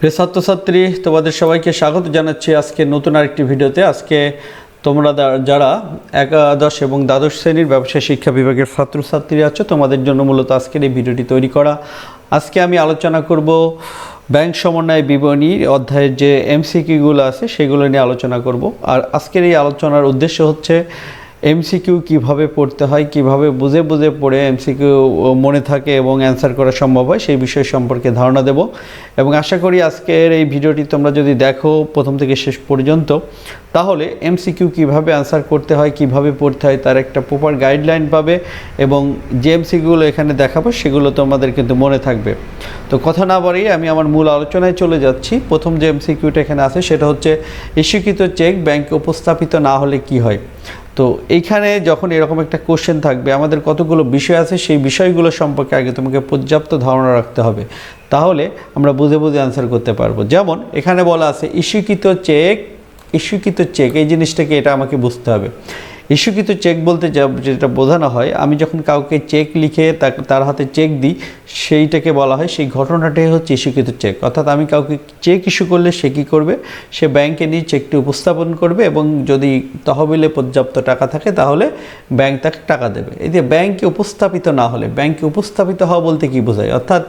প্রিয় ছাত্রছাত্রী, তোমাদের সবাইকে স্বাগত জানাচ্ছি আজকে নতুন আরেকটি ভিডিওতে। আজকে তোমরা যারা একাদশ এবং দ্বাদশ শ্রেণির ব্যবসায় শিক্ষা বিভাগের ছাত্রছাত্রী আছো, তোমাদের জন্য মূলত আজকের এই ভিডিওটি তৈরি করা। আজকে আমি আলোচনা করব ব্যাংক সমন্বয় বিবরণী অধ্যায়ের যে এমসিকিউগুলো আছে, সেগুলো নিয়ে আলোচনা করব। আর আজকের এই আলোচনার উদ্দেশ্য হচ্ছে এমসিকিউ কীভাবে পড়তে হয়, কীভাবে বুঝে বুঝে পড়ে এমসিকিউ মনে থাকে এবং অ্যান্সার করা সম্ভব হয়, সেই বিষয় সম্পর্কে ধারণা দেব। এবং আশা করি আজকের এই ভিডিওটি তোমরা যদি দেখো প্রথম থেকে শেষ পর্যন্ত, তাহলে এমসিকিউ কীভাবে অ্যান্সার করতে হয়, কীভাবে পড়তে হয়, তার একটা প্রপার গাইডলাইন পাবে এবং যে এমসিকিউগুলো এখানে দেখাবো, সেগুলো তোমাদের কিন্তু মনে থাকবে। তো কথা না বাড়িয়ে আমি আমার মূল আলোচনায় চলে যাচ্ছি। প্রথম যে এমসিকিউটা এখানে আছে, সেটা হচ্ছে, ইস্যুকৃত চেক ব্যাংকে উপস্থাপিত না হলে কি হয়? তো এইখানে যখন এরকম একটা কোশ্চেন থাকবে, আমাদের কতগুলো বিষয় আছে, সেই বিষয়গুলো সম্পর্কে আগে তোমাকে পর্যাপ্ত ধারণা রাখতে হবে। তাহলে আমরা বুঝে বুঝে আনসার করতে পারব। যেমন, এখানে বলা আছে, ইস্যুকৃত চেক ইস্যুকৃত চেক এই জিনিসটাকে এটা আমাকে বুঝতে হবে। ইস্যুকৃত চেক বলতে যা, যেটা বোঝানো হয়, আমি যখন কাউকে চেক লিখে তার হাতে চেক দিই, সেইটাকে বলা হয়, সেই ঘটনাটাই হচ্ছে ইস্যুকৃত চেক। অর্থাৎ আমি কাউকে চেক ইস্যু করলে সে কী করবে? সে ব্যাংকে নিয়ে চেকটি উপস্থাপন করবে এবং যদি তহবিলে পর্যাপ্ত টাকা থাকে, তাহলে ব্যাংক তাকে টাকা দেবে। এই যে ব্যাংকে উপস্থাপিত না হলে, ব্যাংকে উপস্থাপিত হওয়া বলতে কী বোঝায়? অর্থাৎ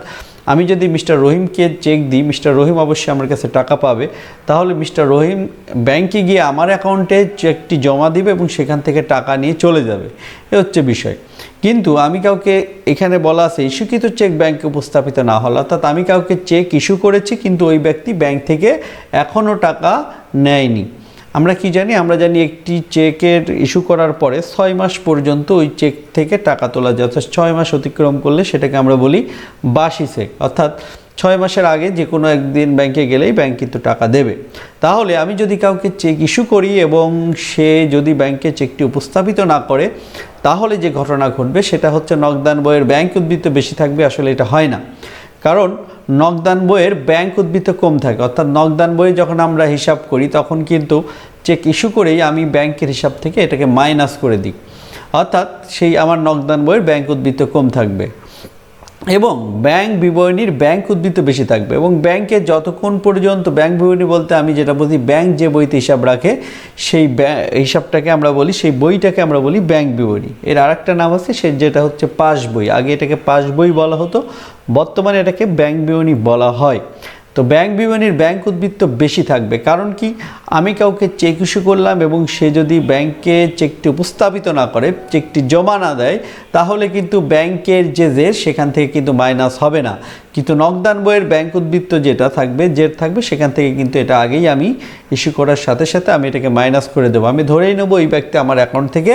আমি যদি মিস্টার রহিমকে চেক দিই, মিস্টার রহিম অবশ্যই আমার কাছে টাকা পাবে। তাহলে মিস্টার রহিম ব্যাংকে গিয়ে আমার অ্যাকাউন্টে চেকটি জমা দিবে এবং সেখান থেকে টাকা নিয়ে চলে যাবে। এ হচ্ছে বিষয়। কিন্তু আমি কাউকে এখানে বলা আছে, ইস্যুকৃত চেক ব্যাংকে উপস্থাপিত না হলো অর্থাৎ আমি কাউকে চেক ইস্যু করেছি, কিন্তু ওই ব্যক্তি ব্যাংক থেকে এখনও টাকা নেয়নি। আমরা কি জানি? আমরা জানি একটি চেকের ইস্যু করার পরে ছয় মাস পর্যন্ত ওই চেক থেকে টাকা তোলা যায়। অর্থাৎ ছয় মাস অতিক্রম করলে সেটাকে আমরা বলি বাসি চেক অর্থাৎ ছয় মাসের আগে যে কোনো একদিন ব্যাংকে গেলেই ব্যাংক কিন্তু টাকা দেবে। তাহলে আমি যদি কাউকে চেক ইস্যু করি এবং সে যদি ব্যাংকে চেকটি উপস্থাপিত না করে, তাহলে যে ঘটনা ঘটবে সেটা হচ্ছে নগদান বইয়ের ব্যাংক উদ্বৃত্ত বেশি থাকবে, আসলে এটা হয় না। কারণ নগদান বইয়ের ব্যাংক উদ্বৃত্ত কম থাকে। অর্থাৎ নগদান বইয়ে যখন আমরা হিসাব করি, তখন কিন্তু চেক ইস্যু করেই আমি ব্যাংকের হিসাব থেকে এটাকে মাইনাস করে দিই। অর্থাৎ সেই আমার নগদান বইয়ের ব্যাংক উদ্বৃত্ত কম থাকবে। এবং ব্যাংক বিবরণীর ব্যাংক উদ্বৃত্ত বেশি থাকবে। এবং ব্যাংকে যতক্ষণ পর্যন্ত ব্যাংক বিবরণী বলতে আমি যেটা বুঝি ব্যাংক যে বইতে হিসাব রাখে, সেই হিসাবটাকে আমরা বলি, সেই বইটাকে আমরা বলি ব্যাংক বিবরণী। এর আরেকটা নাম আছে, সে, যেটা হচ্ছে পাস বই। আগে এটাকে পাস বই বলা হতো, বর্তমানে এটাকে ব্যাংক বিবরণী বলা হয়। তো ব্যাংক বিবরণীর ব্যাংক উদ্বৃত্ত বেশি থাকবে। কারণ কি? আমি কাউকে চেক ইস্যু করলাম এবং সে যদি ব্যাংকে চেকটি উপস্থাপিত না করে চেকটি জমা না দেয়, তাহলে কিন্তু ব্যাংকের যে জের, সেখান থেকে কিন্তু মাইনাস হবে না। কিন্তু নগদান বইয়ের ব্যাংক উদ্বৃত্ত যেটা থাকবে, জের থাকবে, সেখান থেকে কিন্তু এটা আগেই আমি ইস্যু করার সাথে সাথে আমি এটাকে মাইনাস করে দেবো। আমি ধরেই নেব ওই ব্যক্তি আমার অ্যাকাউন্ট থেকে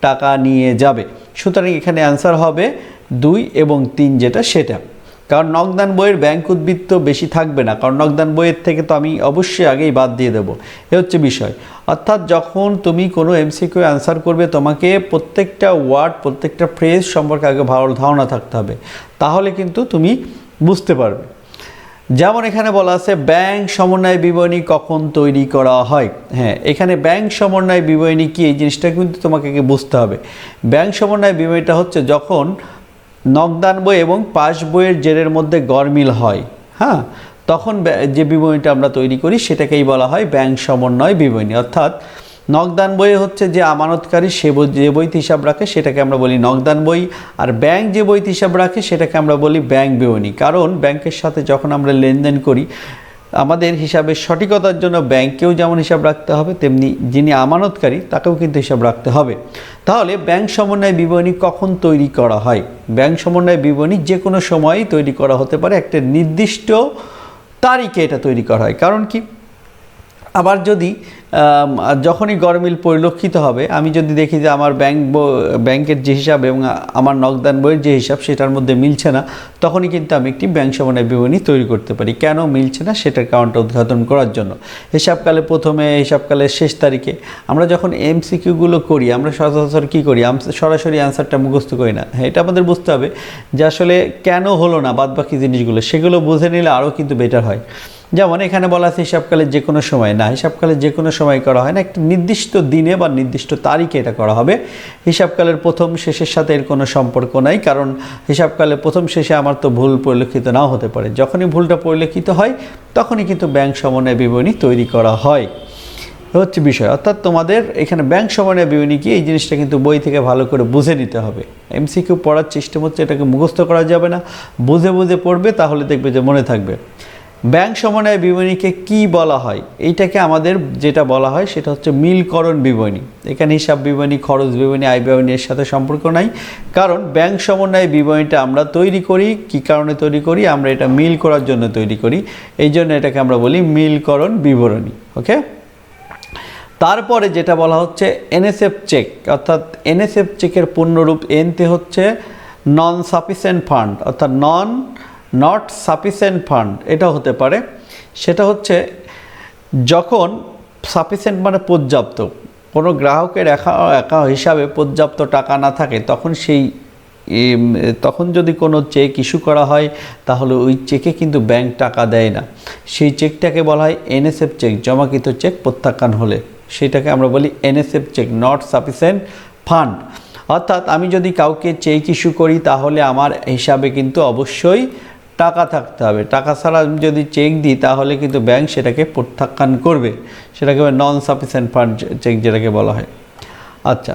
টাকা নিয়ে যাবে। সুতরাং এখানে অ্যান্সার হবে দুই এবং তিন যেটা সেটা। কারণ নগদান বইয়ের ব্যাংক উদ্বৃত্ত বেশি থাকবে না, কারণ নগদান বইয়ের থেকে তো আমি অবশ্যই আগেই বাদ দিয়ে দেবো। এ হচ্ছে বিষয়। অর্থাৎ যখন তুমি কোনো এমসিকিউ অ্যান্সার করবে, তোমাকে প্রত্যেকটা ওয়ার্ড, প্রত্যেকটা ফ্রেজ সম্পর্কে আগে ভালো ধারণা থাকতে হবে। তাহলে কিন্তু তুমি বুঝতে পারবে। যেমন এখানে বলা আছে, ব্যাংক সমন্বয় বিবরণী কখন তৈরি করা হয়? হ্যাঁ এখানে ব্যাংক সমন্বয় বিবরণী কি? এই জিনিসটা কিন্তু তোমাকে বুঝতে হবে। ব্যাংক সমন্বয় বিবরণীটা হচ্ছে যখন নগদান বই এবং পাশ বইয়ের জেরের মধ্যে গরমিল হয়। হ্যাঁ? তখন যে বিবরণীটা আমরা তৈরি করি সেটাকেই বলা হয় ব্যাংক সমন্বয় বিবরণী। অর্থাৎ নগদান বইয়ে হচ্ছে যে আমানতকারী সে যে বইতে হিসাব রাখে সেটাকে আমরা বলি নগদান বই। আর ব্যাংক যে বইতে হিসাব রাখে সেটাকে আমরা বলি ব্যাংক বিবরণী। কারণ ব্যাংকের সাথে যখন আমরা লেনদেন করি আমাদের হিসাবের সঠিকতার জন্য ব্যাংকেও যেমন হিসাব রাখতে হবে, তেমনি যিনি আমানতকারী তাকেও কিন্তু হিসাব রাখতে হবে। তাহলে ব্যাংক সমন্বয় বিবরণী কখন তৈরি করা হয়? ব্যাংক সমন্বয় বিবরণী যে কোনো সময়ই তৈরি করা হতে পারে, একটা নির্দিষ্ট তারিখে এটা তৈরি করা হয়। কারণ কি? আবার যদি যখনই গরমিল পরিলক্ষিত হবে, আমি যদি দেখি যে আমার ব্যাংক ব্যাংকের যে হিসাব এবং আমার নগদান বইয়ের যে হিসাব সেটার মধ্যে মিলছে না, তখনই কিন্তু আমি একটি ব্যাংক সমন্বয় বিবরণী তৈরি করতে পারি। কেন মিলছে না? সেটার কারণটা উদ্ঘাটন করার জন্য। হিসাবকালে প্রথমে, হিসাবকালের শেষ তারিখে আমরা যখন এমসিকিউগুলো করি, আমরা সচরাচর কী করি? সরাসরি অ্যান্সারটা মুখস্থ করি না। হ্যাঁ এটা আমাদের বুঝতে হবে যে আসলে কেন হলো না বাদবাকি জিনিসগুলো, সেগুলো বুঝে নিলে আরও কিন্তু বেটার হয়। যেমন এখানে বলা আছে হিসাবকালে যে কোনো সময়, না, হিসাবকালে যে কোনো সময় করা হয় না, একটা নির্দিষ্ট দিনে বা নির্দিষ্ট তারিখে এটা করা হবে। হিসাবকালের প্রথম শেষের সাথে এর কোনো সম্পর্ক নাই, কারণ হিসাবকালে প্রথম শেষে আমার তো ভুল পরিলক্ষিত নাও হতে পারে। যখনই ভুলটা পরিলক্ষিত হয়, তখনই কিন্তু ব্যাংক সমন্বয় বিবরণী তৈরি করা হয়। হচ্ছে বিষয়। অর্থাৎ তোমাদের এখানে ব্যাংক সমন্বয় বিবরণী কি, এই জিনিসটা কিন্তু বই থেকে ভালো করে বুঝে নিতে হবে। এমসিকিউ পড়ার চেষ্টা হচ্ছে এটাকে মুখস্থ করা যাবে না। বুঝে বুঝে পড়বে, তাহলে দেখবে যে মনে থাকবে। ব্যাংক সমন্বয় বিবরণীকে কি বলা হয়? এইটাকে আমাদের যেটা বলা হয় সেটা হচ্ছে মিলকরণ বিবরণী। এখানে হিসাব বিবরণী, খরচ বিবরণী, আয় বিবরণী এর সাথে সম্পর্ক নাই। কারণ ব্যাংক সমন্বয় বিবরণীটা আমরা তৈরি করি, কি কারণে তৈরি করি? আমরা এটা মিল করার জন্য তৈরি করি। এই জন্য এটাকে আমরা বলি মিলকরণ বিবরণী ওকে তারপরে যেটা বলা হচ্ছে এনএসএফ চেক, অর্থাৎ এনএসএফ চেকের পূর্ণরূপ এনতে হচ্ছে নন সাফিসিয়েন্ট ফান্ড অর্থাৎ নন নট সাফিসিয়েন্ট ফান্ড এটা হতে পারে। সেটা হচ্ছে যখন সাফিসিয়েন্ট মানে পর্যাপ্ত, কোনো গ্রাহকের একা একা হিসাবে পর্যাপ্ত টাকা না থাকে, তখন সেই তখন যদি কোনো চেক ইস্যু করা হয়, তাহলে ওই চেকে কিন্তু ব্যাংক টাকা দেয় না। সেই চেকটাকে বলা হয় এনএসএফ চেক জমাকৃত চেক প্রত্যাখ্যান হলে। সেটাকে আমরা বলি NSF cheque not sufficient fund অর্থাৎ আমি যদি কাউকে চেক ইস্যু করি, তাহলে আমার হিসাবে কিন্তু অবশ্যই টাকা থাকতে হবে। টাকা ছাড়া যদি চেক দিই, তাহলে কিন্তু ব্যাংক সেটাকে প্রত্যাখ্যান করবে। সেটাকে নন সাফিসিয়েন্ট ফান্ড চেক যেটাকে বলা হয়। আচ্ছা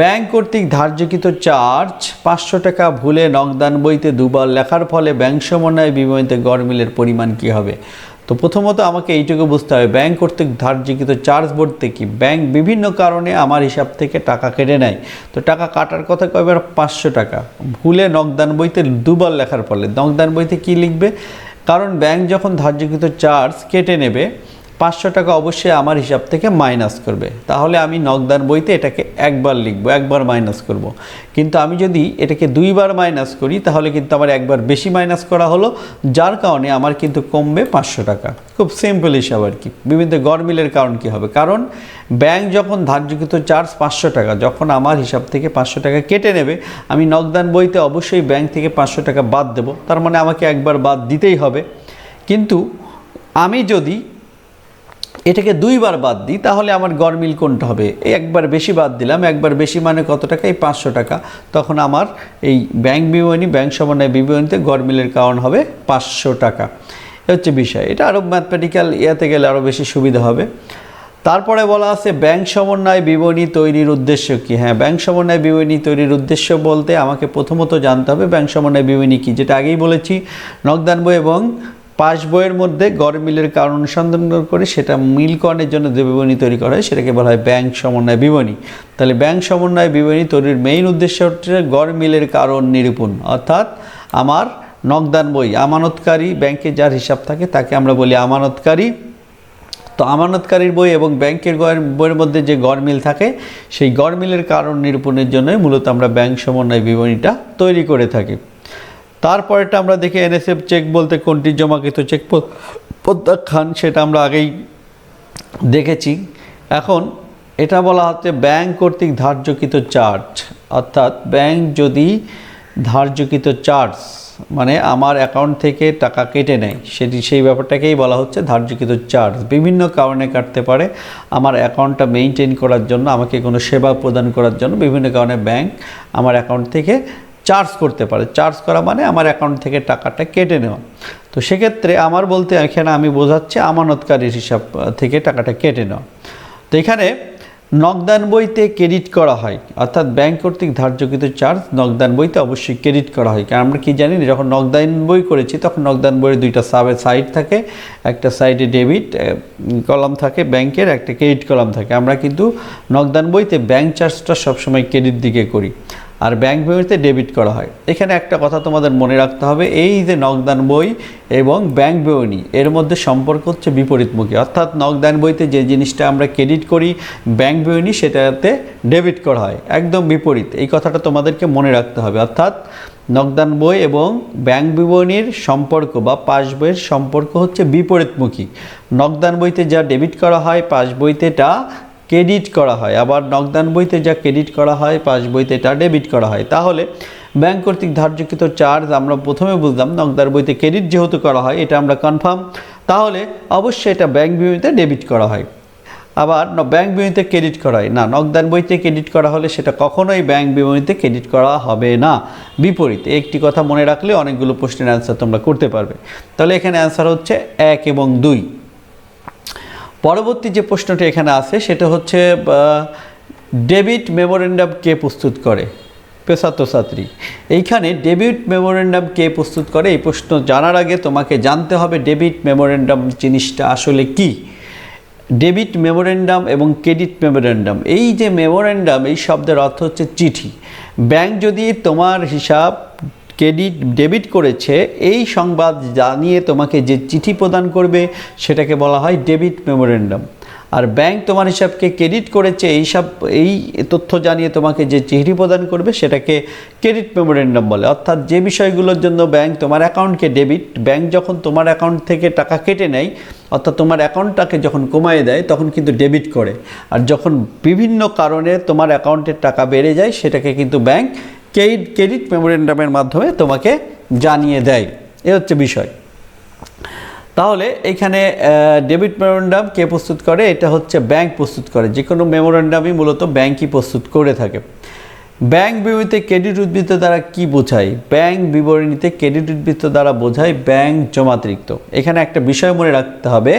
ব্যাংক কর্তৃক ধার্যকৃত চার্জ পাঁচশো টাকা ভুলে নগদান বইতে দুবার লেখার ফলে ব্যাংক সমন্বয় বিমিত গড়মিলের পরিমাণ কি হবে? তো প্রথমত আমাকে এইটুকু বুঝতে হবে ব্যাংক কর্তৃক ধার্যকৃত চার্জ বলতে কি? ব্যাংক বিভিন্ন কারণে আমার হিসাব থেকে টাকা কেটে নেয়। তো টাকা কাটার কথা কয়বার পাঁচশো টাকা। ভুলে নকদান বইতে দুবার লেখার ফলে। নকদান বইতে কি লিখবে? কারণ ব্যাংক যখন ধার্যকৃত চার্জ কেটে নেবে পাঁচশো টাকা অবশ্যই আমার হিসাব থেকে মাইনাস করবে। তাহলে আমি নগদান বইতে এটাকে একবার লিখব, একবার মাইনাস করব। কিন্তু আমি যদি এটাকে দুইবার মাইনাস করি, তাহলে কিন্তু আমার একবার বেশি মাইনাস করা হলো, যার কারণে আমার কিন্তু কমবে পাঁচশো টাকা। খুব সিম্পল হিসাব আর কি। বিভিন্ন গরমিলের কারণ কি হবে? কারণ ব্যাংক যখন ধার্যকৃত চার্জ পাঁচশো টাকা, যখন আমার হিসাব থেকে পাঁচশো টাকা কেটে নেবে, আমি নগদান বইতে অবশ্যই ব্যাংক থেকে পাঁচশো টাকা বাদ দেবো। তার মানে আমাকে একবার বাদ দিতেই হবে। কিন্তু আমি যদি এটাকে দুইবার বাদ দিই, তাহলে আমার গরমিল কোনটা হবে? একবার বেশি বাদ দিলাম, একবার বেশি মানে কত টাকা? এই পাঁচশো টাকা। তখন আমার এই ব্যাংক বিবরণী, ব্যাংক সমন্বয় বিবরণীতে গরমিলের কারণ হবে পাঁচশো টাকা। এ হচ্ছে বিষয়। এটা আরও ম্যাথমেটিক্যাল ইয়াতে গেলে আরও বেশি সুবিধা হবে। তারপরে বলা আছে, ব্যাংক সমন্বয় বিবরণী তৈরির উদ্দেশ্য কি? হ্যাঁ ব্যাংক সমন্বয় বিবরণী তৈরির উদ্দেশ্য বলতে আমাকে প্রথমত জানতে হবে ব্যাংক সমন্বয় বিবরণী কি? যেটা আগেই বলেছি, নগদান বই এবং পাস বইয়ের মধ্যে গড় মিলের কারণ অনুসন্ধান করে সেটা মিলকরণের জন্য যে বিবরণী তৈরি করা হয় সেটাকে বলা হয় ব্যাংক সমন্বয় বিবরণী। তাহলে ব্যাংক সমন্বয় বিবরণী তৈরির মেইন উদ্দেশ্য হচ্ছে গড় মিলের কারণ নিরূপণ। অর্থাৎ আমার নগদান বই, আমানতকারী ব্যাংকে যার হিসাব থাকে তাকে আমরা বলি আমানতকারী। তো আমানতকারীর বই এবং ব্যাংকের গড়- বইয়ের মধ্যে যে গড়মিল থাকে, সেই গড়মিলের কারণ নিরূপণের জন্যই মূলত আমরা ব্যাংক সমন্বয় বিবরণীটা তৈরি করে থাকি। তারপরেটা আমরা দেখি এনএসএফ চেক বলতে কোনটি জমাকৃত চেক প্রত্যাখ্যান, সেটা আমরা আগেই দেখেছি। এখন এটা বলা হচ্ছে ব্যাংক কর্তৃক ধার্যকৃত চার্জ। অর্থাৎ ব্যাংক যদি ধার্যকৃত চার্জ মানে আমার অ্যাকাউন্ট থেকে টাকা কেটে নেয়, সেটি সেই ব্যাপারটাকেই বলা হচ্ছে ধার্যকৃত চার্জ। বিভিন্ন কারণে কাটতে পারে। আমার অ্যাকাউন্টটা মেনটেন করার জন্য, আমাকে কোনো সেবা প্রদান করার জন্য বিভিন্ন কারণে ব্যাংক আমার অ্যাকাউন্ট থেকে চার্জ করতে পারে। চার্জ করা মানে আমার অ্যাকাউন্ট থেকে টাকাটা কেটে নেওয়া। তো সেক্ষেত্রে আমার বলতে এখানে আমি বোঝাচ্ছি আমানতকারীর হিসাব থেকে টাকাটা কেটে নেওয়া। তো এখানে নগদান বইতে ক্রেডিট করা হয়, অর্থাৎ ব্যাংক কর্তৃক ধার্যকৃত চার্জ নগদান বইতে অবশ্যই ক্রেডিট করা হয়। কারণ আমরা কি জানি যখন নগদান বই করেছি, তখন নগদান বইয়ের দুইটা সাবে সাইড থাকে, একটা সাইডে ডেবিট কলাম থাকে ব্যাংকের, একটা ক্রেডিট কলাম থাকে। আমরা কিন্তু নগদান বইতে ব্যাংক চার্জটা সবসময় ক্রেডিট দিকে করি। আর ব্যাংক বইতে ডেবিট করা হয়। এখানে একটা কথা তোমাদের মনে রাখতে হবে, এই যে নগদান বই এবং ব্যাংক বিবরণী, এর মধ্যে সম্পর্ক হচ্ছে বিপরীতমুখী। অর্থাৎ নগদান বইতে যে জিনিসটা আমরা ক্রেডিট করি ব্যাংক বিবরণী সেটাতে ডেবিট করা হয়, একদম বিপরীত। এই কথাটা তোমাদেরকে মনে রাখতে হবে। অর্থাৎ নগদান বই এবং ব্যাংক বিবরণীর সম্পর্ক বা পাস বইয়ের সম্পর্ক হচ্ছে বিপরীতমুখী। নগদান বইতে যা ডেবিট করা হয়, পাস বইতে তা ক্রেডিট করা হয়। আবার নগদান বইতে যা ক্রেডিট করা হয়, পাস বইতে এটা ডেবিট করা হয়। তাহলে ব্যাংক কর্তৃক ধার্যকৃত চার্জ আমরা প্রথমে বুঝলাম নগদান বইতে ক্রেডিট যেহেতু করা হয়, এটা আমরা কনফার্ম তাহলে অবশ্যই এটা ব্যাংক বিবরণীতে ডেবিট করা হয়। আবার ব্যাংক বিবরণীতে ক্রেডিট করা হয়। না নগদান বইতে ক্রেডিট করা হলে সেটা কখনোই ব্যাংক বিবরণীতে ক্রেডিট করা হবে না। বিপরীতে, একটি কথা মনে রাখলে অনেকগুলো প্রশ্নের অ্যান্সার তোমরা করতে পারবে। তাহলে এখানে অ্যান্সার হচ্ছে এক এবং দুই। পরবর্তী যে প্রশ্নটি এখানে আছে, সেটা হচ্ছে ডেবিট মেমোরেন্ডাম কে প্রস্তুত করে? ছাত্রছাত্রী, এইখানে ডেবিট মেমোরেন্ডাম কে প্রস্তুত করে? এই প্রশ্ন জানার আগে তোমাকে জানতে হবে ডেবিট মেমোরেন্ডাম জিনিসটা আসলে কি? ডেবিট মেমোরেন্ডাম এবং ক্রেডিট মেমোরেন্ডাম, এই যে মেমোরেন্ডাম, এই শব্দের অর্থ হচ্ছে চিঠি। ব্যাংক যদি তোমার হিসাব ক্রেডিট, ডেবিট করেছে, এই সংবাদ জানিয়ে তোমাকে যে চিঠি প্রদান করবে সেটাকে বলা হয় ডেবিট মেমোরেন্ডাম। আর ব্যাংক তোমার হিসাবকে ক্রেডিট করেছে, এই সব, এই তথ্য জানিয়ে তোমাকে যে চিঠি প্রদান করবে সেটাকে ক্রেডিট মেমোরেন্ডাম বলে। অর্থাৎ যে বিষয়গুলোর জন্য ব্যাংক তোমার অ্যাকাউন্টকে ডেবিট, ব্যাংক যখন তোমার অ্যাকাউন্ট থেকে টাকা কেটে নেয়, অর্থাৎ তোমার অ্যাকাউন্টটাকে যখন কমায় দেয়, তখন কিন্তু ডেবিট করে। আর যখন বিভিন্ন কারণে তোমার অ্যাকাউন্টের টাকা বেড়ে যায়, সেটাকে কিন্তু ব্যাংক ক্রেডিট মেমোরেন্ডামের মাধ্যমে তোমাকে জানিয়ে দেয়। এ হচ্ছে বিষয়। তাহলে এখানে ডেবিট মেমোরেন্ডাম কে প্রস্তুত করে? এটা হচ্ছে ব্যাংক প্রস্তুত করে। যে কোনো মেমোরেন্ডামই মূলত ব্যাংকই প্রস্তুত করে থাকে। ব্যাংক বিবরণীতে ক্রেডিট উদ্বৃত্ত দ্বারা কি বোঝায়? ব্যাংক বিবরণীতে ক্রেডিট উদ্বৃত্ত দ্বারা বোঝায় ব্যাংক জমাতিরিক্ত এখানে একটা বিষয় মনে রাখতে হবে,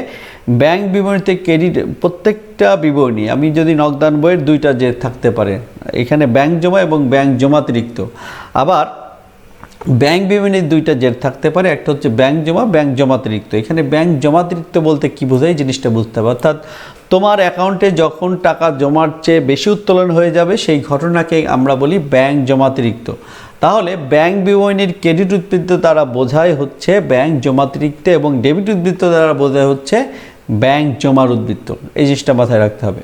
ব্যাংক বিবরণীতে ক্রেডিট, প্রত্যেকটা বিবরণী, আমি যদি নগদান বইয়ের দুইটা যে থাকতে পারে, এখানে ব্যাংক জমা এবং ব্যাংক জমাতিরিক্ত আবার, ব্যাংক বিবরণীর দুইটা জের থাকতে পারে, একটা হচ্ছে ব্যাংক জমা, ব্যাংক জমাতিরিক্ত এখানে ব্যাংক জমাতিরিক্ত বলতে কি বোঝায়? জিনিসটা বুঝতে হবে। অর্থাৎ তোমার অ্যাকাউন্টে যখন টাকা জমার চেয়ে বেশি উত্তোলন হয়ে যাবে, সেই ঘটনাকে আমরা বলি ব্যাংক জমাতিরিক্ত। তাহলে ব্যাংক বিবরণীর ক্রেডিট উদ্বৃত্ত দ্বারা বোঝায় হচ্ছে ব্যাংক জমাতিরিক্ত এবং ডেবিট উদ্বৃত্ত দ্বারা বোঝায় হচ্ছে ব্যাংক জমার উদ্বৃত্ত। এই জিনিসটা মাথায় রাখতে হবে।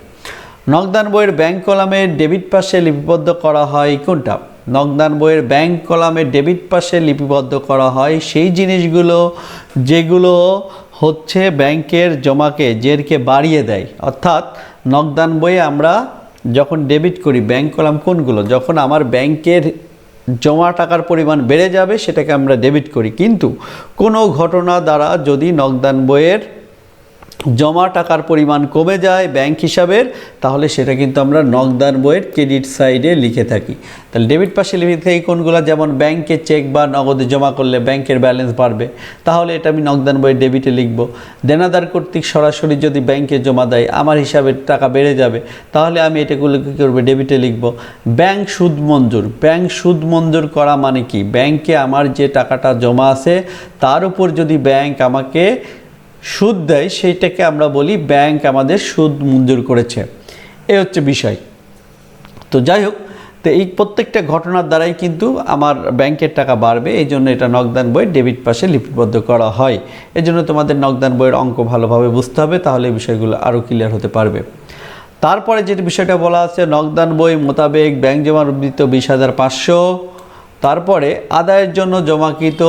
নগদান বইয়ের ব্যাংক কলামে ডেবিট পাশে লিপিবদ্ধ করা হয় কোনটা? নগদান বইয়ের ব্যাংক কলামে ডেবিট পাশে লিপিবদ্ধ করা হয় সেই জিনিসগুলো যেগুলো হচ্ছে ব্যাংকের জমাকে জেরকে বাড়িয়ে দেয়। অর্থাৎ নগদান বইয়ে আমরা যখন ডেবিট করি ব্যাংক কলাম কোনগুলো? যখন আমার ব্যাংকের জমা টাকার পরিমাণ বেড়ে যাবে, সেটাকে আমরা ডেবিট করি। কিন্তু কোনো ঘটনা দ্বারা যদি নগদান বইয়ের জমা টাকার পরিমাণ কমে যায় ব্যাংক হিসাবের, তাহলে সেটা কিন্তু আমরা নগদান বইয়ের ক্রেডিট সাইডে লিখে থাকি। তাহলে ডেবিট পাশে লিখে থাকি কোনগুলো? যেমন ব্যাংকে চেক বা নগদে জমা করলে ব্যাংকের ব্যালেন্স বাড়বে। তাহলে এটা আমি নগদান বইয়ের ডেবিটে লিখব। দেনাদার কর্তৃক সরাসরি যদি ব্যাংকে জমা দেয়, আমার হিসাবে টাকা বেড়ে যাবে, তাহলে আমি এটাগুলো কী করব? ডেবিটে লিখব। ব্যাংক সুদ মঞ্জুর। ব্যাংক সুদ মঞ্জুর করা মানে কি? ব্যাংকে আমার যে টাকাটা জমা আছে, তার উপর যদি ব্যাংক আমাকে সুদ দেয়, সেইটাকে আমরা বলি ব্যাংক আমাদের সুদ মঞ্জুর করেছে। এ হচ্ছে বিষয়। তো যাই হোক, তো এই প্রত্যেকটা ঘটনার দ্বারাই কিন্তু আমার ব্যাংকের টাকা বাড়বে, এই জন্য এটা নগদান বই ডেবিট পাশে লিপিবদ্ধ করা হয়। এই জন্য তোমাদের নগদান বইয়ের অঙ্ক ভালোভাবে বুঝতে হবে, তাহলে এই বিষয়গুলো আরও ক্লিয়ার হতে পারবে। তারপরে যে বিষয়টা বলা আছে নগদান বই মোতাবেক ব্যাংক জমার উদ্বৃত্ত বিশ হাজার পাঁচশো। তারপরে আদায়ের জন্য জমাকৃত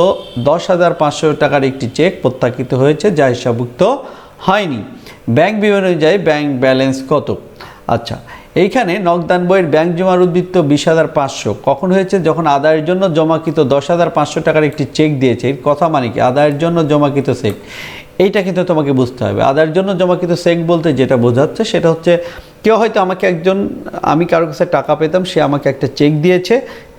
দশ হাজার পাঁচশো টাকার একটি চেক প্রত্যাখ্যিত হয়েছে, যা হিসাবভুক্ত হয়নি। ব্যাংক বিবরণ অনুযায়ী ব্যাংক ব্যালেন্স কত? আচ্ছা এইখানে নগদান বইয়ের ব্যাংক জমার উদ্বৃত্ত বিশ হাজার পাঁচশো। কখন হয়েছে? যখন আদায়ের জন্য জমাকৃত দশ হাজার পাঁচশো টাকার একটি চেক দিয়েছে, এর কথা মানে কি? আদায়ের জন্য জমাকৃত চেক। এইটা কিন্তু তোমাকে বুঝতে হবে। আদায়ের জন্য জমাকৃত চেক বলতে যেটা বোঝাচ্ছে, সেটা হচ্ছে কেউ হয়তো আমাকে একজন, আমি কারোর কাছে টাকা পেতাম, সে আমাকে একটা চেক দিয়েছে।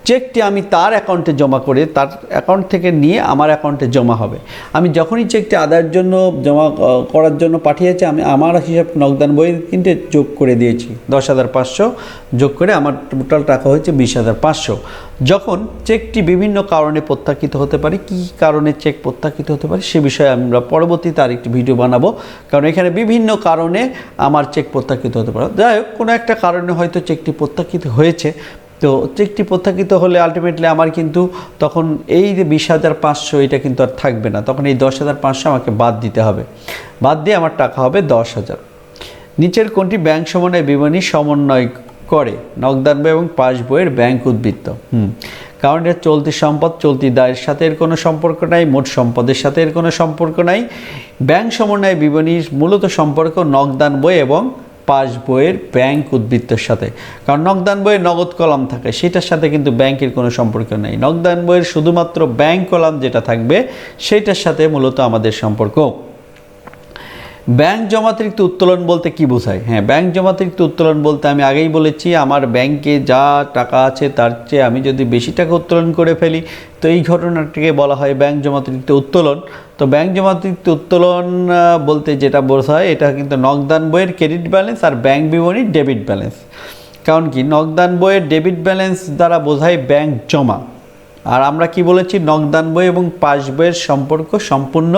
চেকটি আমি তার অ্যাকাউন্টে জমা করে, তার অ্যাকাউন্ট থেকে নিয়ে আমার অ্যাকাউন্টে জমা হবে। আমি যখনই চেকটি আদায়ের জন্য জমা করার জন্য পাঠিয়েছি, আমি আমার হিসাব নগদান বই কিনতে যোগ করে দিয়েছি, দশ হাজার পাঁচশো। যোগ করে আমার টোটাল টাকা হয়েছে বিশ হাজার পাঁচশো। যখন চেকটি বিভিন্ন কারণে প্রত্যাখ্যিত হতে পারে, কী কারণে চেক প্রত্যাখ্যিত হতে পারে, সে বিষয়ে আমরা পরবর্তীতে আরেকটি ভিডিও বানাবো। কারণ এখানে বিভিন্ন কারণে আমার চেক প্রত্যাখ্যিত হতে পারে। যাই হোক, কোনো একটা কারণে হয়তো চেকটি প্রত্যাখ্যিত হয়েছে তো চেকটি প্রত্যাখ্যিত হলে আলটিমেটলি আমার কিন্তু তখন এই যে বিশ হাজার পাঁচশো, এটা কিন্তু আর থাকবে না। তখন এই দশ হাজার পাঁচশো আমাকে বাদ দিতে হবে। বাদ দিয়ে আমার টাকা হবে দশ হাজার। নিচের কোনটি ব্যাংক সমন্বয় বিবরণী সমন্বয় করে? নগদান বই এবং পাস বইয়ের ব্যাংক উদ্বৃত্ত। হুম। কারণ এটা চলতি সম্পদ, চলতি দায়ের সাথে এর কোনো সম্পর্ক নাই, মোট সম্পদের সাথে এর কোনো সম্পর্ক নাই। ব্যাংক সমন্বয় বিবরণীর মূলত সম্পর্ক নগদান বই এবং পাস বইয়ের ব্যাংক উদ্বৃত্তের সাথে। কারণ নগদান বইয়ের নগদ কলাম থাকে, সেটার সাথে কিন্তু ব্যাংকের কোনো সম্পর্ক নেই। নগদান বইয়ের শুধুমাত্র ব্যাংক কলাম যেটা থাকবে, সেটার সাথে মূলত আমাদের সম্পর্ক। ব্যাংক জমাতিরিক্ত উত্তোলন বলতে কি বোঝায়? হ্যাঁ ব্যাংক জমাতিরিক্ত উত্তোলন বলতে আমি আগেই বলেছি, আমার ব্যাংকে যা টাকা আছে তার চেয়ে আমি যদি বেশি টাকা উত্তোলন করে ফেলি, তো এই ঘটনাটিকে বলা হয় ব্যাংক জমাতিরিক্ত উত্তোলন। তো ব্যাংক জমাতিরিক্ত উত্তোলন বলতে যেটা বোঝায়, এটা কিন্তু নগদান বইয়ের ক্রেডিট ব্যালেন্স আর ব্যাংক বিবরণীর ডেবিট ব্যালেন্স। কারণ কি? নগদান বইয়ের ডেবিট ব্যালেন্স দ্বারা বোঝায় ব্যাংক জমা। আর আমরা কি বলেছি? নগদান বই এবং পাস বইয়ের সম্পর্ক সম্পূর্ণ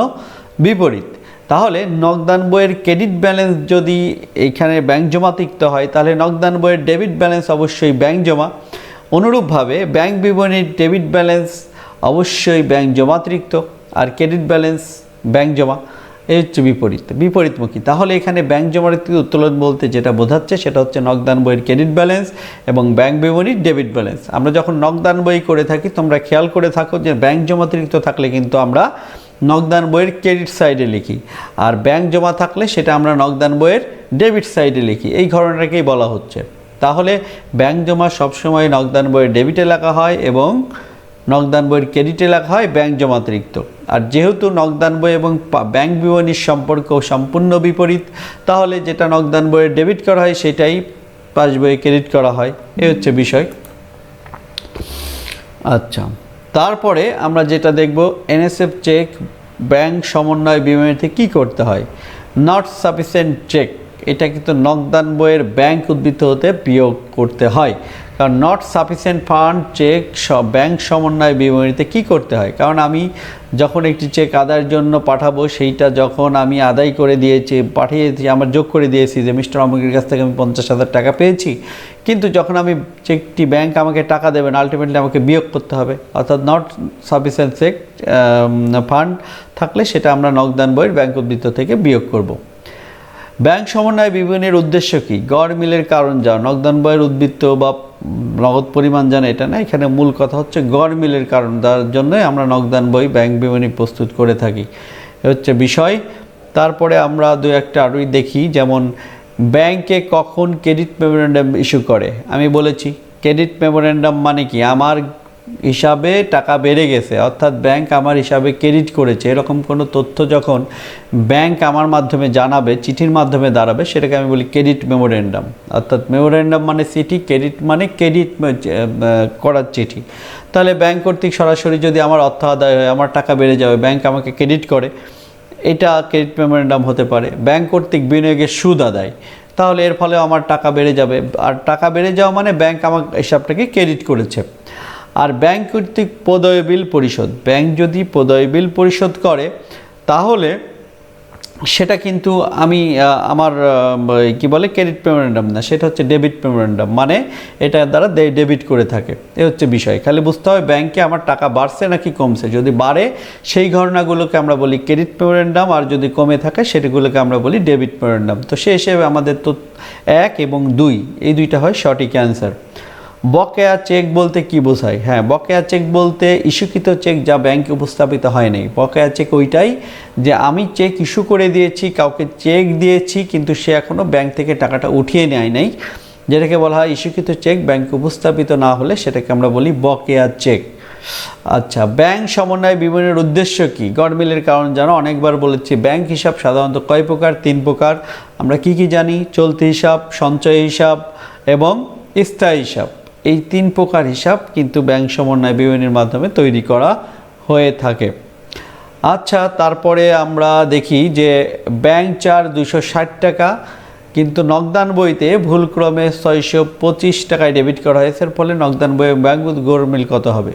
বিপরীত। তাহলে নগদান বইয়ের ক্রেডিট ব্যালেন্স যদি এইখানে ব্যাংক জমা তিক্ত হয়, তাহলে নগদান বইয়ের ডেবিট ব্যালেন্স অবশ্যই ব্যাংক জমা। অনুরূপভাবে ব্যাংক বিবরণীর ডেবিট ব্যালেন্স অবশ্যই ব্যাংক জমাতিরিক্ত আর ক্রেডিট ব্যালেন্স ব্যাংক জমা। এই হচ্ছে বিপরীত, বিপরীতমুখী। তাহলে এখানে ব্যাংক জমাতিরিক্ত উত্তোলন বলতে যেটা বোঝাচ্ছে সেটা হচ্ছে নগদান বইয়ের ক্রেডিট ব্যালেন্স এবং ব্যাংক বিবরণীর ডেবিট ব্যালেন্স। আমরা যখন নগদান বই করে থাকি, তোমরা খেয়াল করে থাকো যে ব্যাংক জমাতিরিক্ত থাকলে কিন্তু আমরা নগদান বইয়ের ক্রেডিট সাইডে লিখি। আর ব্যাংক জমা থাকলে সেটা আমরা নগদান বইয়ের ডেবিট সাইডে লিখি। এই ঘটনাটাকেই বলা হচ্ছে। তাহলে ব্যাংক জমা সবসময় নগদান বইয়ের ডেবিটে লেখা হয় এবং নগদান বইয়ের ক্রেডিটে লেখা হয় ব্যাংক জমাতিরিক্ত আর যেহেতু নগদান বই এবং ব্যাংক বিবরণীর সম্পর্ক সম্পূর্ণ বিপরীত, তাহলে যেটা নগদান বইয়ের ডেবিট করা হয় সেটাই পাস বইয়ে ক্রেডিট করা হয়। এ হচ্ছে বিষয়। আচ্ছা। তারপরে আমরা যেটা দেখব, এনএসএফ চেক, ব্যাংক সমন্বয় বিমানিতে কি করতে হয়? নট সাফিসিয়েন্ট চেক এটা কিন্তু নকদান বইয়ের ব্যাংক উদ্বৃত্ত হতে বিয়োগ করতে হয়। কারণ not sufficient fund cheque bank সমন্বয় বিবরণীতে কি করতে হয়? কারণ আমি যখন একটি চেক আদায়ের জন্য পাঠাবো, সেইটা যখন আমি আদায় করে দিয়েছি, পাঠিয়েছি, আমার যোগ করে দিয়েছি যে, মিস্টার অমুকের কাছ থেকে আমি পঞ্চাশ হাজার টাকা পেয়েছি। কিন্তু যখন আমি চেকটি ব্যাংক আমাকে টাকা দেবেন আলটিমেটলি আমাকে বিয়োগ করতে হবে। অর্থাৎ নট সাফিসিয়েন্ট চেক ফান্ড থাকলে সেটা আমরা নগদান বইয়ের ব্যাংক উদ্বৃত্ত থেকে বিয়োগ করব। ব্যাংক সমন্বয় বিবরণীর উদ্দেশ্য কি? গড় মিলের কারণ যা নগদান বইয়ের উদ্বৃত্ত বা নগদ পরিমাণ জানে এটা না, এখানে মূল কথা হচ্ছে গড় মিলের কারণ, তার জন্যই আমরা নগদান বই, ব্যাংক বিবরণী প্রস্তুত করে থাকি। এ হচ্ছে বিষয়। তারপরে আমরা দু একটা আরোই দেখি, যেমন ব্যাংকে কখন ক্রেডিট মেমোরেন্ডাম ইস্যু করে? আমি বলেছি, ক্রেডিট মেমোরেন্ডাম মানে কি? আমার হিসাবে টাকা বেড়ে গেছে, অর্থাৎ ব্যাংক আমার হিসাবে ক্রেডিট করেছে। এরকম কোনো তথ্য যখন ব্যাংক আমার মাধ্যমে জানাবে, চিঠির মাধ্যমে দাঁড়াবে, সেটাকে আমি বলি ক্রেডিট মেমোরেন্ডাম অর্থাৎ মেমোরেন্ডাম মানে চিঠি ক্রেডিট মানে ক্রেডিট করার চিঠি। তাহলে ব্যাংক কর্তৃক সরাসরি যদি আমার অর্থ আদায় হয়, আমার টাকা বেড়ে যাবে ব্যাংক আমাকে ক্রেডিট করে, এটা ক্রেডিট মেমোরেন্ডাম হতে পারে। ব্যাংক কর্তৃক বিনিয়োগের সুদ আদায়। তাহলে এর ফলে আমার টাকা বেড়ে যাবে। আর টাকা বেড়ে যাওয়া মানে ব্যাংক আমার হিসাবটাকে ক্রেডিট করেছে। আর ব্যাংক কর্তৃক প্রদয় বিল পরিশোধ। ব্যাংক যদি প্রদয় বিল পরিশোধ করে, তাহলে সেটা কিন্তু আমি আমার কি বলে, ক্রেডিট মেমোরেন্ডাম না, সেটা হচ্ছে ডেবিট মেমোরেন্ডাম। মানে এটা দ্বারা ডেবিট করে থাকে। এ হচ্ছে বিষয়। খালি বুঝতে হবে ব্যাংকে আমার টাকা বাড়ছে নাকি কমছে। যদি বাড়ে, সেই ঘটনাগুলোকে আমরা বলি ক্রেডিট মেমোরেন্ডাম, আর যদি কমে থাকে সেটাগুলোকে আমরা বলি ডেবিট মেমোরেন্ডাম। তো সে হিসেবে আমাদের তো এক এবং দুই, এই দুইটা হয় সঠিক অ্যান্সার। বকেয়া চেক বলতে কি বোঝায়? হ্যাঁ বকেয়া চেক বলতে ইস্যুকৃত চেক যা ব্যাংকে উপস্থাপিত হয়নি বকেয়া চেক ওইটাই যে আমি চেক ইস্যু করে দিয়েছি, কাউকে চেক দিয়েছি, কিন্তু সে এখনও ব্যাংক থেকে টাকাটা উঠিয়ে নেয় নাই। যেটাকে বলা হয় ইস্যুকৃত চেক, ব্যাংকে উপস্থাপিত না হলে সেটাকে আমরা বলি বকেয়া চেক। আচ্ছা ব্যাংক সমন্বয় বিবরণের উদ্দেশ্য কি? গড়মিলের কারণ জানো, অনেকবার বলেছি, ব্যাংক হিসাব সাধারণত কয় প্রকার? তিন প্রকার। আমরা কি কি জানি? চলতি হিসাব, সঞ্চয় হিসাব এবং স্থায়ী হিসাব। এই তিন প্রকার হিসাব কিন্তু ব্যাংক সমন্বয় বিবরণীর মাধ্যমে তৈরি করা হয়ে থাকে। আচ্ছা তারপরে আমরা দেখি যে ব্যাংক চার দুশো ষাট টাকা, কিন্তু নগদান বইতে ভুলক্রমে ছয়শো পঁচিশ টাকায় ডেবিট করা হয়েছে। এর ফলে নগদান বইয়ে ব্যাংক গোরমিল কত হবে?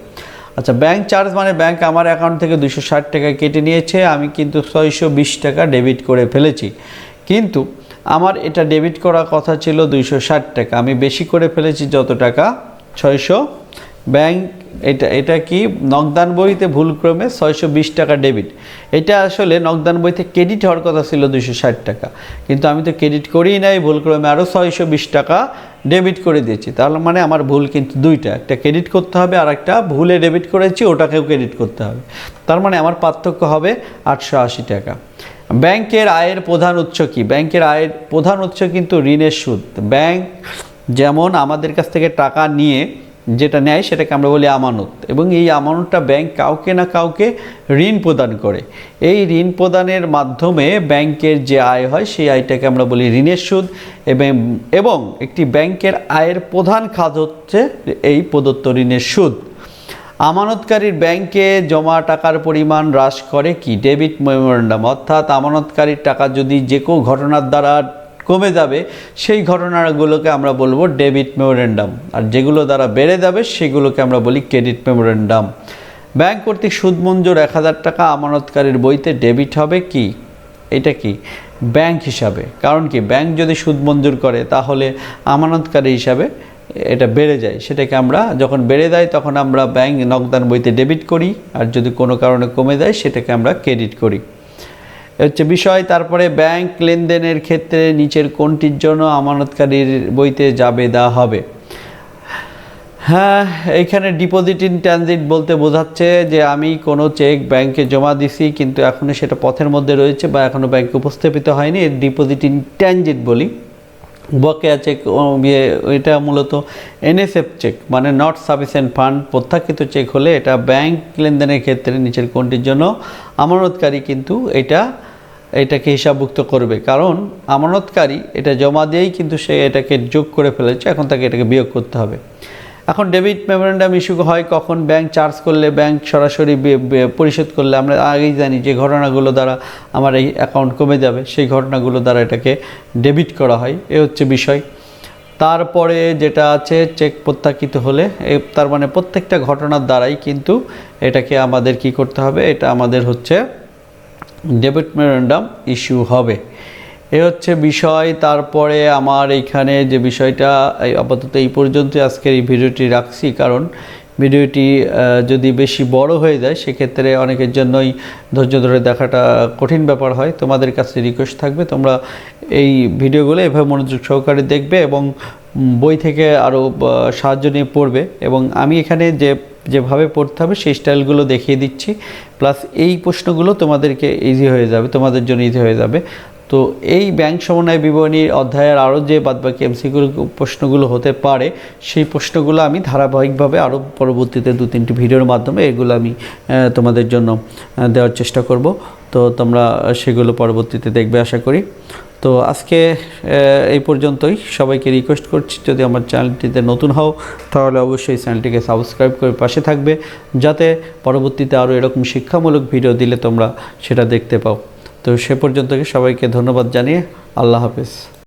আচ্ছা ব্যাংক চার্জ মানে ব্যাংক আমার অ্যাকাউন্ট থেকে দুশো ষাট টাকা কেটে নিয়েছে, আমি কিন্তু ছয়শো বিশ টাকা ডেবিট করে ফেলেছি। কিন্তু আমার এটা ডেবিট করার কথা ছিল দুইশো ষাট টাকা। আমি বেশি করে ফেলেছি যত টাকা? ছয়শো। ব্যাংক এটা এটা কি? নগদান বইতে ভুলক্রমে ছয়শো বিশ টাকা ডেবিট এটা আসলে নগদান বইতে ক্রেডিট হওয়ার কথা ছিল দুশো ষাট টাকা। কিন্তু আমি তো ক্রেডিট করেই নাই, ভুলক্রমে আরও ছয়শো বিশ টাকা ডেবিট করে দিয়েছি। তাহলে মানে আমার ভুল কিন্তু দুইটা। একটা ক্রেডিট করতে হবে আর একটা ভুলে ডেবিট করেছি, ওটাকেও ক্রেডিট করতে হবে। তার মানে আমার পার্থক্য হবে আটশো আশি টাকা। ব্যাংকের আয়ের প্রধান উৎস কি? ব্যাংকের আয়ের প্রধান উৎস কিন্তু ঋণের সুদ। ব্যাংক যেমন আমাদের কাছ থেকে টাকা নিয়ে যেটা নেয় সেটাকে আমরা বলি আমানত এবং এই আমানতটা ব্যাংক কাউকে না কাউকে ঋণ প্রদান করে। এই ঋণ প্রদানের মাধ্যমে ব্যাংকের যে আয় হয় সেই আয়টাকে আমরা বলি ঋণের সুদ এবং এবং একটি ব্যাংকের আয়ের প্রধান খাত হচ্ছে এই প্রদত্ত ঋণের সুদ। আমানতকারীর ব্যাংকে জমা টাকার পরিমাণ হ্রাস করে কি ডেবিট মেমোরেন্ডাম? অর্থাৎ আমানতকারীর টাকা যদি যে কেউ ঘটনার দ্বারা কমে যাবে, সেই ঘটনাগুলোকে আমরা বলব ডেবিট মেমোরেন্ডাম। আর যেগুলো দ্বারা বেড়ে যাবে, সেগুলোকে আমরা বলি ক্রেডিট মেমোরেন্ডাম। ব্যাংক কর্তৃক সুদ মঞ্জুর এক হাজার টাকা, আমানতকারীর বইতে ডেবিট হবে কি? এটা কি? ব্যাংক হিসাবে। কারণ কি? ব্যাংক যদি সুদ মঞ্জুর করে, তাহলে আমানতকারী হিসাবে এটা বেড়ে যায়। সেটাকে আমরা যখন বেড়ে যায়, তখন আমরা ব্যাংক নগদান বইতে ডেবিট করি। আর যদি কোনো কারণে কমে যায়, সেটাকে আমরা ক্রেডিট করি। হচ্ছে বিষয়। তারপরে ব্যাংক লেনদেনের ক্ষেত্রে নিচের কোনটির জন্য আমানতকারীর বইতে যাবে, দেওয়া হবে। হ্যাঁ এইখানে ডিপোজিট ইন ট্রানজিট বলতে বোঝাচ্ছে যে আমি কোনো চেক ব্যাংকে জমা দিছি, কিন্তু এখনও সেটা পথের মধ্যে রয়েছে বা এখনও ব্যাংকে উপস্থাপিত হয়নি। এর ডিপোজিট ইন ট্রানজিট বলি। বকেয়া চেক ইয়ে এটা মূলত এনএসএফ চেক মানে নট সাফিসিয়েন্ট ফান্ড প্রত্যাখ্যিত চেক হলে এটা ব্যাংক লেনদেনের ক্ষেত্রে নিচের কোনটির জন্য আমানতকারী কিন্তু এটা, এটাকে হিসাবভুক্ত করবে। কারণ আমানতকারী এটা জমা দিয়েই কিন্তু সে এটাকে যোগ করে ফেলেছে, এখন তাকে এটাকে বিয়োগ করতে হবে। এখন ডেবিট মেমোরেন্ডাম ইস্যু হয় কখন ব্যাংক চার্জ করলে ব্যাংক সরাসরি পরিশোধ করলে আমরা আগেই জানি যে ঘটনাগুলো দ্বারা আমার এই অ্যাকাউন্ট কমে যাবে, সেই ঘটনাগুলো দ্বারা এটাকে ডেবিট করা হয়, এ হচ্ছে বিষয়। তারপরে যেটা আছে চেক প্রত্যাখিত হলে তার মানে প্রত্যেকটা ঘটনার দ্বারাই কিন্তু এটাকে আমাদের কি করতে হবে, এটা আমাদের হচ্ছে ডেবিট মেমোরেন্ডাম ইস্যু হবে। এ হচ্ছে বিষয়, তারপরে আমার এইখানে যে বিষয়টা আপাতত এই পর্যন্ত আজকের এই ভিডিওটি রাখছি। কারণ ভিডিওটি যদি বেশি বড় হয়ে যায়, সেক্ষেত্রে অনেকের জন্যই ধৈর্য ধরে দেখাটা কঠিন ব্যাপার হয়। তোমাদের কাছে রিকোয়েস্ট থাকবে, তোমরা এই ভিডিওগুলো এভাবে মনোযোগ সহকারে দেখবে এবং বই থেকে আরও সাহায্য নিয়ে পড়বে। এবং আমি এখানে যে, যেভাবে পড়তে হবে, সেই স্টাইলগুলো দেখিয়ে দিচ্ছি। প্লাস এই প্রশ্নগুলো তোমাদেরকে ইজি হয়ে যাবে, তোমাদের জন্য ইজি হয়ে যাবে। তো এই ব্যাংক সমন্বয় বিবরণীর অধ্যায়ের আরও যে বাদবাকি এমসিকিউর প্রশ্নগুলো হতে পারে, সেই প্রশ্নগুলো আমি ধারাবাহিকভাবে আরও পরবর্তীতে দু তিনটি ভিডিওর মাধ্যমে এগুলো আমি তোমাদের জন্য দেওয়ার চেষ্টা করব। তো তোমরা সেগুলো পরবর্তীতে দেখবে আশা করি। তো আজকে এই পর্যন্তই। সবাইকে রিকোয়েস্ট করছি, যদি আমার চ্যানেলটিতে নতুন হও, তাহলে অবশ্যই চ্যানেলটিকে সাবস্ক্রাইব করে পাশে থাকবে, যাতে পরবর্তীতে আরও এরকম শিক্ষামূলক ভিডিও দিলে তোমরা সেটা দেখতে পাও। তো সে পর্যন্ত সবাইকে ধন্যবাদ জানিয়ে আল্লাহ হাফেজ।